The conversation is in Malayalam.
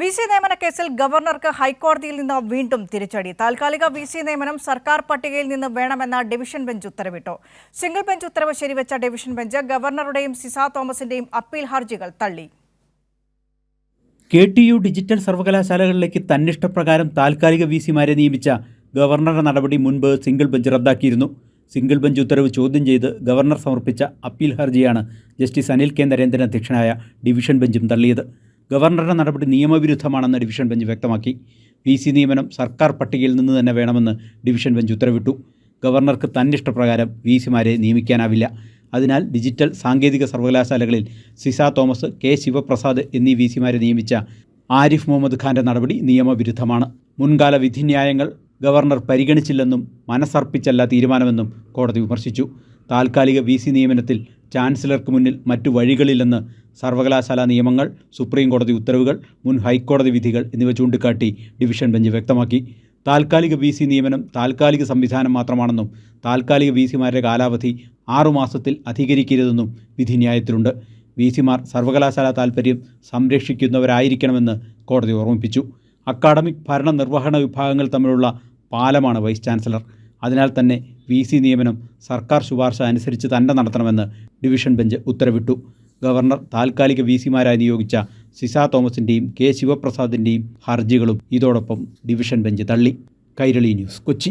വി സി നിയമന കേസിൽ ഗവർണർക്ക് ഹൈക്കോടതിയിൽ നിന്ന് വീണ്ടും തിരിച്ചടി. താൽക്കാലിക വി സി നിയമനം സർക്കാർ പട്ടികയിൽ നിന്ന് വേണമെന്ന ഡിവിഷൻ ബെഞ്ച് ഉത്തരവിട്ടു. സിംഗിൾ ബെഞ്ച് ഉത്തരവ് ശരിവെച്ച ഡിവിഷൻ ബെഞ്ച് ഗവർണറുടെയും സിസ തോമസിന്റെയും അപ്പീൽ ഹർജികൾ തള്ളി. കെ ടി യു ഡിജിറ്റൽ സർവകലാശാലകളിലേക്ക് തന്നിഷ്ടപ്രകാരം താൽക്കാലിക വി സിമാരെ നിയമിച്ച ഗവർണറുടെ നടപടി മുൻപ് സിംഗിൾ ബെഞ്ച് റദ്ദാക്കിയിരുന്നു. സിംഗിൾ ബെഞ്ച് ഉത്തരവ് ചോദ്യം ചെയ്ത് ഗവർണർ സമർപ്പിച്ച അപ്പീൽ ഹർജിയാണ് ജസ്റ്റിസ് അനിൽ കെ നരേന്ദ്രൻ അധ്യക്ഷനായ ഡിവിഷൻ ബെഞ്ചും തള്ളിയത്. ഗവർണറുടെ നടപടി നിയമവിരുദ്ധമാണെന്ന് ഡിവിഷൻ ബെഞ്ച് വ്യക്തമാക്കി. വി സി നിയമനം സർക്കാർ പട്ടികയിൽ നിന്ന് തന്നെ വേണമെന്ന് ഡിവിഷൻ ബെഞ്ച് ഉത്തരവിട്ടു. ഗവർണർക്ക് തന്റെ ഇഷ്ടപ്രകാരം വി സിമാരെ നിയമിക്കാനാവില്ല. അതിനാൽ ഡിജിറ്റൽ സാങ്കേതിക സർവകലാശാലകളിൽ സിസ തോമസ് കെ ശിവപ്രസാദ് എന്നീ വി സിമാരെ നിയമിച്ച ആരിഫ് മുഹമ്മദ് ഖാന്റെ നടപടി നിയമവിരുദ്ധമാണ്. മുൻകാല വിധിന്യായങ്ങൾ ഗവർണർ പരിഗണിച്ചില്ലെന്നും മനസ്സർപ്പിച്ചല്ല തീരുമാനമെന്നും കോടതി വിമർശിച്ചു. താൽക്കാലിക വി സി നിയമനത്തിൽ ചാൻസലർക്ക് മുന്നിൽ മറ്റു വഴികളില്ലെന്ന് സർവകലാശാല നിയമങ്ങൾ സുപ്രീം കോടതി ഉത്തരവുകൾ മുൻ ഹൈക്കോടതി വിധികൾ എന്നിവ ചൂണ്ടിക്കാട്ടി ഡിവിഷൻ ബെഞ്ച് വ്യക്തമാക്കി. താൽക്കാലിക വി സി നിയമനം താൽക്കാലിക സംവിധാനം മാത്രമാണെന്നും താൽക്കാലിക വി സിമാരുടെ കാലാവധി ആറുമാസത്തിൽ അധികരിക്കരുതെന്നും വിധിന്യായത്തിലുണ്ട്. വി സിമാർ സർവകലാശാല താൽപ്പര്യം സംരക്ഷിക്കുന്നവരായിരിക്കണമെന്ന് കോടതി ഓർമ്മിപ്പിച്ചു. അക്കാഡമിക് ഭരണ നിർവഹണ വിഭാഗങ്ങൾ തമ്മിലുള്ള പാലമാണ് വൈസ് ചാൻസലർ. അതിനാൽ തന്നെ വി സി നിയമനം സർക്കാർ ശുപാർശ അനുസരിച്ച് തന്നെ നടത്തണമെന്ന് ഡിവിഷൻ ബെഞ്ച് ഉത്തരവിട്ടു. ഗവർണർ താൽക്കാലിക വി സിമാരായി നിയോഗിച്ച സിസ തോമസിന്റെയും കെ ശിവപ്രസാദിന്റെയും ഹർജികളും ഇതോടൊപ്പം ഡിവിഷൻ ബെഞ്ച് തള്ളി. കൈരളി ന്യൂസ് കൊച്ചി.